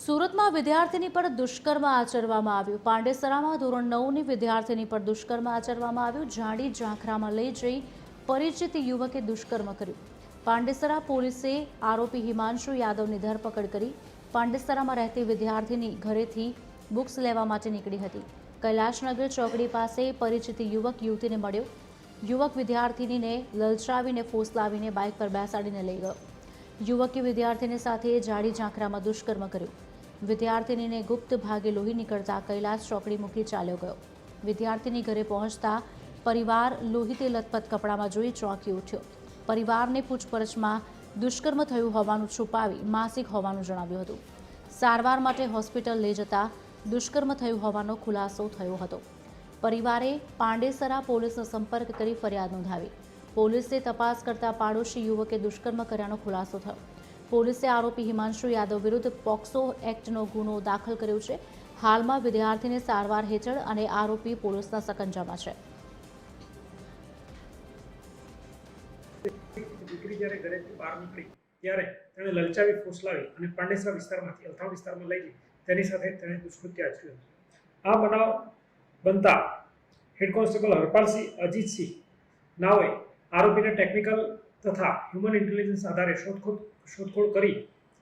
સુરતમાં વિદ્યાર્થીની પર દુષ્કર્મ આચરવામાં આવ્યું. પાંડેસરામાં ધોરણ નવની વિદ્યાર્થીની પર દુષ્કર્મ આચરવામાં આવ્યું. જાડી ઝાંખરામાં લઈ જઈ પરિચિત યુવકે દુષ્કર્મ કર્યું. પાંડેસરા પોલીસે આરોપી હિમાંશુ યાદવની ધરપકડ કરી. પાંડેસરામાં રહેતી વિદ્યાર્થીની ઘરેથી બુક્સ લેવા માટે નીકળી હતી. કૈલાશનગર ચોકડી પાસે પરિચિત યુવક યુવતીને મળ્યો. યુવક વિદ્યાર્થીનીને લલચાવીને ફોસલાવીને બાઇક પર બેસાડીને લઈ ગયો. યુવકે વિદ્યાર્થીની સાથે જાડી ઝાંખરામાં દુષ્કર્મ કર્યું. વિદ્યાર્થીનીને ગુપ્ત ભાગે લોહી નીકળતા કૈલાસ ચોકડી મૂકી ચાલ્યો ગયો. વિદ્યાર્થીની ઘરે પહોંચતા પરિવાર લોહીતે લથપથ કપડામાં જોઈ ચોંકી ઉઠ્યો. પરિવારને પૂછપરછમાં દુષ્કર્મ થયું હોવાનું છુપાવી માસિક હોવાનું જણાવ્યું હતું. સારવાર માટે હોસ્પિટલ લઈ જતા દુષ્કર્મ થયું હોવાનો ખુલાસો થયો હતો. પરિવારે પાંડેસરા પોલીસનો સંપર્ક કરી ફરિયાદ નોંધાવી. પોલીસે તપાસ કરતા પાડોશી યુવકે દુષ્કર્મ કર્યાનો ખુલાસો થયો. પોલીસે આરોપી હિમાંશુ યાદવ વિરુદ્ધ પોક્સો એક્ટનો ગુનો દાખલ કર્યો છે. હાલમાં વિદ્યાર્થીને સારવાર હેઠળ અને આરોપી પોલીસના સકંજામાં છે. દીકરી જ્યારે ઘરેથી બહાર નીકળી, ત્યારે તેણે લલચાવી ફોસલાવી અને પાંડેસરા વિસ્તારમાંથી, અલથાણ વિસ્તારમાં લઈ જઈ. તેની સાથે તેણે દુષ્કૃત્ય આચર્યું આ બનાવ બનતા હેડ કોન્સ્ટેબલ હરપાલસિંહ અજીતસિંહ નાઓએ આરોપીને ટેકનિકલ તથા હ્યુમન ઇન્ટેલિજન્સ આધારે શોધખોળ શોધખોળ કરી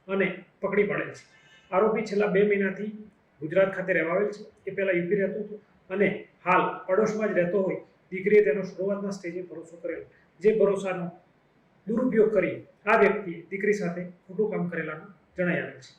અને પકડી પાડેલ છે. આરોપી છેલ્લા બે મહિનાથી ગુજરાત ખાતે રહેવા આવેલ છે. એ પહેલાં યુપી રહેતો હતો અને હાલ પડોશમાં જ રહેતો હોય દીકરીએ તેનો શરૂઆતના સ્ટેજે ભરોસો કરેલો. જે ભરોસાનો દુરુપયોગ કરી આ વ્યક્તિએ દીકરી સાથે ખોટું કામ કરેલાનું જણાઈ આવે છે.